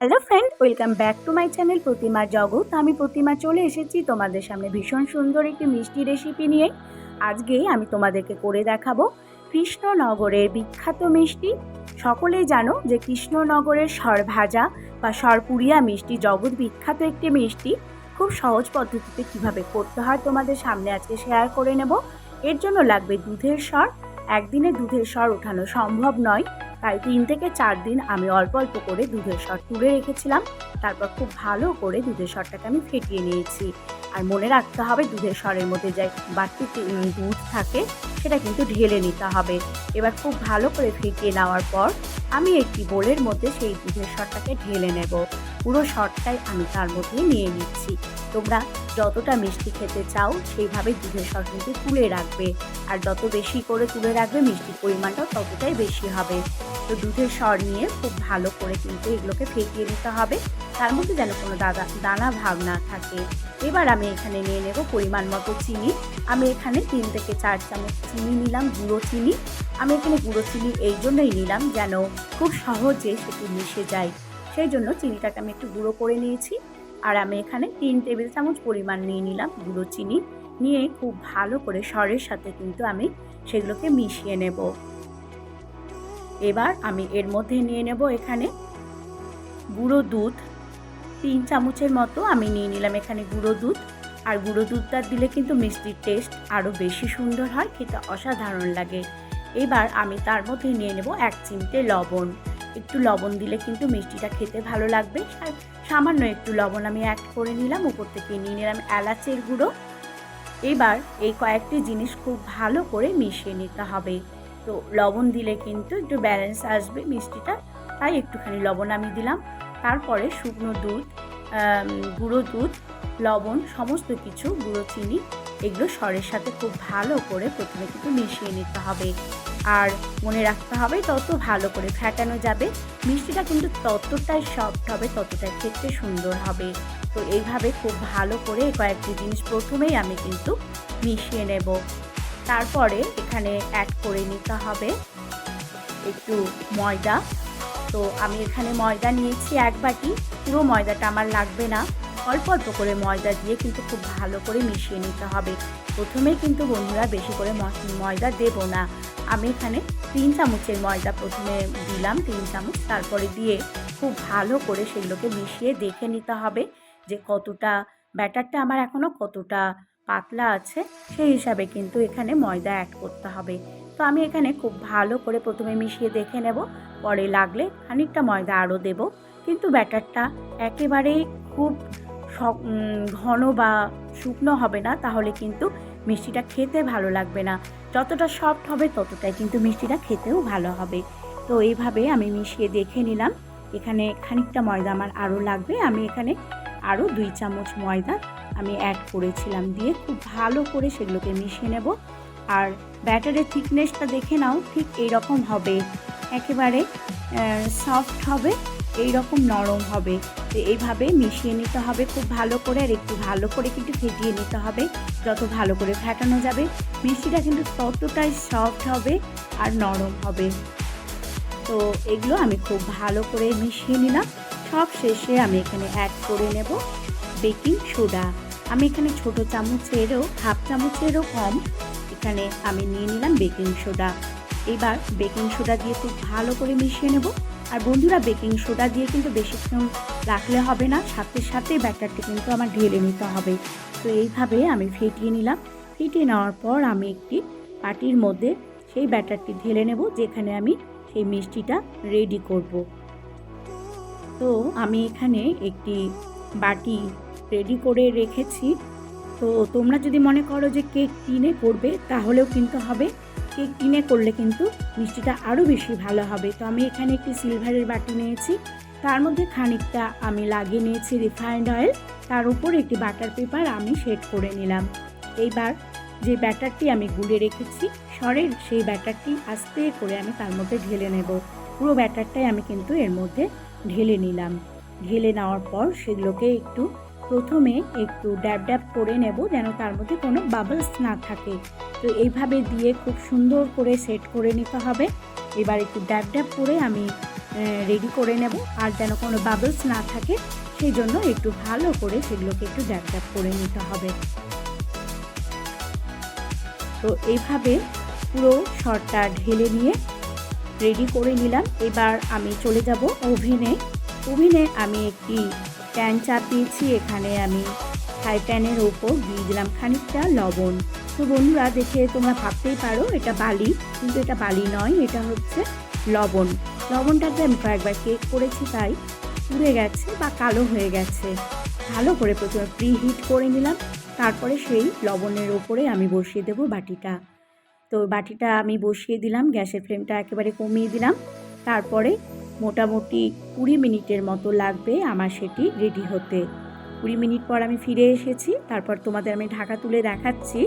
Hello friend welcome back to my channel Pratima Jagat আমি প্রতিমা চলে এসেছি তোমাদের সামনে ভীষণ সুন্দর একটি মিষ্টি রেসিপি নিয়ে। আজকে আমি তোমাদেরকে করে দেখাবো কৃষ্ণনগরের বিখ্যাত মিষ্টি। সকলেই জানো যে কৃষ্ণনগরের সরভাজা বা সরপুরিয়া মিষ্টি জগৎ বিখ্যাত একটি মিষ্টি। খুব সহজ পদ্ধতিতে কীভাবে করতে হয় তোমাদের সামনে আজকে শেয়ার করে নেব। এর জন্য লাগবে দুধের স্বর একদিনে দুধের সর ওঠানো সম্ভব নয়। তাই তিন থেকে চার দিন আমি অল্প অল্প করে দুধের স্বর তুলে রেখেছিলাম। তারপর খুব ভালো করে দুধের স্বরটাকে আমি ফেটিয়ে নিয়েছি। আর মনে রাখতে হবে দুধের স্বরের মধ্যে যে বাড়তি দুধ থাকে, সেটা কিন্তু ঢেলে নিতে হবে। এবার খুব ভালো করে ফেটিয়ে নেওয়ার পর আমি একটি বোলের মধ্যে সেই দুধের স্বরটাকে ঢেলে নেব। পুরো স্বরটাই আমি তার মধ্যে নিয়ে নিচ্ছি। তোমরা যতটা মিষ্টি খেতে চাও, সেইভাবে দুধের স্বর কিন্তু তুলে রাখবে। আর যত বেশি করে তুলে রাখবে, মিষ্টির পরিমাণটাও ততটাই বেশি হবে। তো দুধের স্বর নিয়ে খুব ভালো করে কিন্তু এগুলোকে ফেটিয়ে নিতে হবে। তার মধ্যে যেন কোনো দাদা, দানা ভাগ না থাকে। এবার আমি এখানে নিয়ে নেব পরিমাণ মতো চিনি। আমি এখানে তিন থেকে চার চামচ চিনি নিলাম, গুঁড়ো চিনি। আমি এখানে গুঁড়ো চিনি এই জন্যই নিলাম যেন খুব সহজে সেটি মিশে যায়। সেই জন্য চিনিটাকে আমি একটু গুঁড়ো করে নিয়েছি। আর আমি এখানে তিন টেবিল চামচ পরিমাণ নিয়ে নিলাম গুঁড়ো চিনি। নিয়ে খুব ভালো করে স্বরের সাথে কিন্তু আমি সেগুলোকে মিশিয়ে নেব। এবার আমি এর মধ্যে নিয়ে নেব এখানে গুঁড়ো দুধ। তিন চামচের মতো আমি নিয়ে নিলাম এখানে গুঁড়ো দুধ। আর গুঁড়ো দুধটা দিলে কিন্তু মিষ্টির টেস্ট আরও বেশি সুন্দর হয়, খেতে অসাধারণ লাগে। এবার আমি তার মধ্যে নিয়ে নেব এক চিমটে লবণ। একটু লবণ দিলে কিন্তু মিষ্টিটা খেতে ভালো লাগবে। আর সামান্য একটু লবণ আমি অ্যাড করে নিলাম, উপর থেকে নিয়ে নিলাম এলাচের গুঁড়ো। এবার এই কয়েকটি জিনিস খুব ভালো করে মিশিয়ে নিতে হবে। তো লবণ দিলে কিন্তু একটু ব্যালেন্স আসবে মিষ্টিটা। তাই একটুখানি লবণ আমি দিলাম। তারপরে শুকনো দুধ গুঁড়ো দুধ, লবণ, সমস্ত কিছু, গুঁড়ো চিনি, এগুলো স্বরের সাথে খুব ভালো করে প্রথমে কিন্তু মিশিয়ে নিতে হবে। আর মনে রাখতে হবে, তত ভালো করে ফ্যাটানো যাবে। মিষ্টিটা কিন্তু ততটাই সফট হবে, ততটাই খেতে সুন্দর হবে। তো এইভাবে খুব ভালো করে কয়েকটি জিনিস প্রথমেই আমি কিন্তু মিশিয়ে নেব। তারপরে এখানে অ্যাড করে নিতে হবে একটু ময়দা। তো আমি এখানে ময়দা নিয়েছি এক বাটি, পুরো ময়দাটা আমার লাগবে না। অল্প অল্প করে ময়দা দিয়ে কিন্তু খুব ভালো করে মিশিয়ে নিতে হবে। প্রথমে কিন্তু বন্ধুরা বেশি করে ময়দা দেবো না। আমি এখানে তিন চামচের ময়দা প্রথমে দিলাম, তিন চামচ। তারপরে দিয়ে খুব ভালো করে সেগুলোকে মিশিয়ে দেখে নিতে হবে যে কতটা, ব্যাটারটা আমার এখনও কতটা পাতলা আছে, সেই হিসাবে কিন্তু এখানে ময়দা অ্যাড করতে হবে। তো আমি এখানে খুব ভালো করে প্রথমে মিশিয়ে দেখে নেব, পরে লাগলে খানিকটা ময়দা আরও দেব। কিন্তু ব্যাটারটা একেবারেই খুব ঘন বা শুকনো হবে না, তাহলে কিন্তু মিষ্টিটা খেতে ভালো লাগবে না। যতটা সফট হবে ততটাই কিন্তু মিষ্টিটা খেতেও ভালো হবে। তো এইভাবে আমি মিশিয়ে দেখে নিলাম, এখানে খানিকটা ময়দা আমার আরও লাগবে। আমি এখানে আরও দুই চামচ ময়দা আমি অ্যাড করেছিলাম দিয়ে খুব ভালো করে সেগুলোকে মিশিয়ে নেব। আর ব্যাটারের থিকনেসটা দেখে নাও, ঠিক এই রকম হবে। একেবারে সফট হবে এই রকম নরম হবে। তো এইভাবে মিশিয়ে নিতে হবে খুব ভালো করে আর একটু ভালো করে কিন্তু ফেটিয়ে নিতে হবে, যত ভালো করে ফেটানো যাবে। মিষ্টিটা কিন্তু ততটাই সফট হবে আর নরম হবে। তো এগুলো আমি খুব ভালো করে মিশিয়ে নিলাম। সব শেষে আমি এখানে অ্যাড করে নেব বেকিং সোডা আমি এখানে ছোট চামচেরও, হাফ চামচেরও কম। এখানে আমি নিয়ে নিলাম বেকিং সোডা। এবার বেকিং সোডা দিয়ে খুব ভালো করে মিশিয়ে নেব। আর বন্ধুরা, বেকিং সোডা দিয়ে কিন্তু বেশিক্ষণ রাখলে হবে না। সাথে সাথে ব্যাটারটি কিন্তু আমার ঢেলে নিতে হবে। তো এইভাবে আমি ফেটিয়ে নিলাম। ফেটিয়ে নেওয়ার পর আমি একটি পাটির মধ্যে সেই ব্যাটারটি ঢেলে নেব, যেখানে আমি সেই মিষ্টিটা রেডি করব। তো আমি এখানে একটি বাটি রেডি করে রেখেছি। তো তোমরা যদি মনে করো যে কেক কিনে করবে তাহলেও কিন্তু হবে। কেক কিনে করলে কিন্তু মিষ্টিটা আরও বেশি ভালো হবে। তো আমি এখানে একটি সিলভারের বাটি নিয়েছি। তার মধ্যে খানিকটা আমি লাগিয়ে নিয়েছি রিফাইন্ড অয়েল তার উপর একটি বাটার পেপার আমি সেট করে নিলাম। এইবার যে ব্যাটারটি আমি গুলে রেখেছি সরের সেই ব্যাটারটি আস্তে করে আমি তার মধ্যে ঢেলে নেব। পুরো ব্যাটারটাই আমি কিন্তু এর মধ্যে ঢেলে নিলাম। ঢেলে নেওয়ার পর সেগুলোকে একটু প্রথমে একটু ড্যাব ড্যাব করে নেব যেন তার মধ্যে কোনো বাবলস না থাকে। তো এইভাবে দিয়ে খুব সুন্দর করে সেট করে নিতে হবে। এবার একটু ড্যাব ড্যাব করে আমি রেডি করে নেব। আর যেন কোনো বাবলস না থাকে, সেই জন্য একটু ভালো করে সেগুলোকে একটু জ্যাপ জ্যাপ করে নিতে হবে। তো এইভাবে পুরো শর্টটা ঢেলে নিয়ে রেডি করে নিলাম। এবার আমি চলে যাব ওভেনে। ওভেনে আমি একটি প্যান চাপিয়েছি এখানে আমি ফ্রাই প্যানের ওপর দিয়ে দিলাম খানিকটা লবণ। তো বন্ধুরা, দেখে তোমরা ভাবতেই পারো, এটা বালি, কিন্তু এটা বালি নয়, এটা হচ্ছে লবণ। লবণটাতে আমি কয়েকবার কেক করেছি তাই, পুড়ে গেছে বা কালো হয়ে গেছে। ভালো করে প্রথমে প্রি হিট করে নিলাম, তারপরে সেই লবণের ওপরে আমি বসিয়ে দেবো বাটিটা। তো বাটিটা আমি বসিয়ে দিলাম, গ্যাসের ফ্লেমটা একেবারে কমিয়ে দিলাম, তারপরে মোটামুটি কুড়ি মিনিটের মতো লাগবে আমার সেটি রেডি হতে। কুড়ি মিনিট পর আমি ফিরে এসেছি, তারপর তোমাদের আমি ঢাকা তুলে দেখাচ্ছি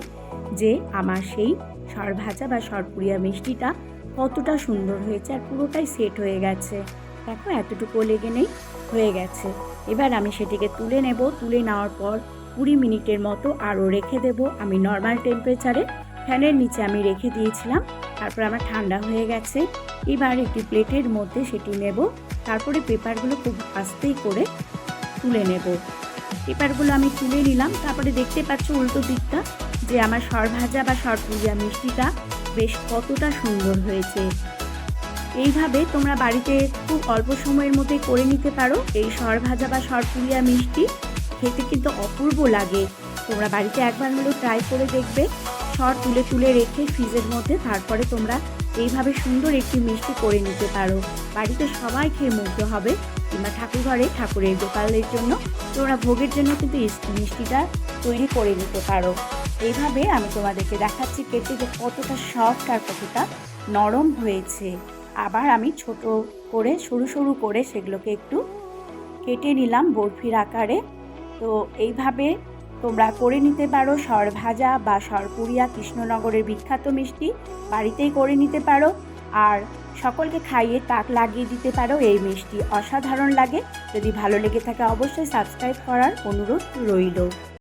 যে আমার সেই সর ভাজা বা সরপুরিয়া মিষ্টিটা কতটা সুন্দর হয়েছে আর পুরোটাই সেট হয়ে গেছে। দেখো, এতটুকু লেগে নেই, হয়ে গেছে। এবার আমি সেটিকে তুলে নেব। তুলে নেওয়ার পর কুড়ি মিনিটের মতো আরও রেখে দেব। আমি নর্মাল টেম্পারেচারে ফ্যানের নিচে আমি রেখে দিয়েছিলাম। তারপর আমার ঠান্ডা হয়ে গেছে। এবার একটি প্লেটের মধ্যে সেটি নেব। তারপরে পেপারগুলো খুব আস্তেই করে তুলে নেব। পেপারগুলো আমি তুলে নিলাম। তারপরে দেখতে পাচ্ছ উল্টো দিকটা, যে আমার সর ভাজা বা সর পুজা মিষ্টিটা বেশ কতটা সুন্দর হয়েছে। এইভাবে তোমরা বাড়িতে খুব অল্প সময়ের মধ্যে করে নিতে পারো। এই সর ভাজা বা সর পুলিয়া মিষ্টি খেতে কিন্তু অপূর্ব লাগে। তোমরা বাড়িতে একবার হলেও ট্রাই করে দেখবে। সর তুলে তুলে রেখে ফ্রিজের মধ্যে, তারপরে তোমরা এইভাবে সুন্দর একটি মিষ্টি করে নিতে পারো। বাড়িতে সবাই খেয়ে মুগ্ধ হবে, কিংবা ঠাকুর ঘরে ঠাকুরের দোকানের জন্য। তোমরা ভোগের জন্য কিন্তু মিষ্টিটা তৈরি করে নিতে পারো। এইভাবে আমি তোমাদেরকে দেখাচ্ছি কেটে যে কতটা সফট আর কতটা নরম হয়েছে। আবার আমি ছোট করে, সরু সরু করে সেগুলোকে একটু কেটে নিলাম বরফির আকারে। তো এইভাবে তোমরা করে নিতে পারো সরভাজা বা সরপুরিয়া কৃষ্ণনগরের বিখ্যাত মিষ্টি, বাড়িতেই করে নিতে পারো। আর সকলকে খাইয়ে তাক লাগিয়ে দিতে পারো, এই মিষ্টি অসাধারণ লাগে। যদি ভালো লেগে থাকে অবশ্যই সাবস্ক্রাইব করার অনুরোধ রইল।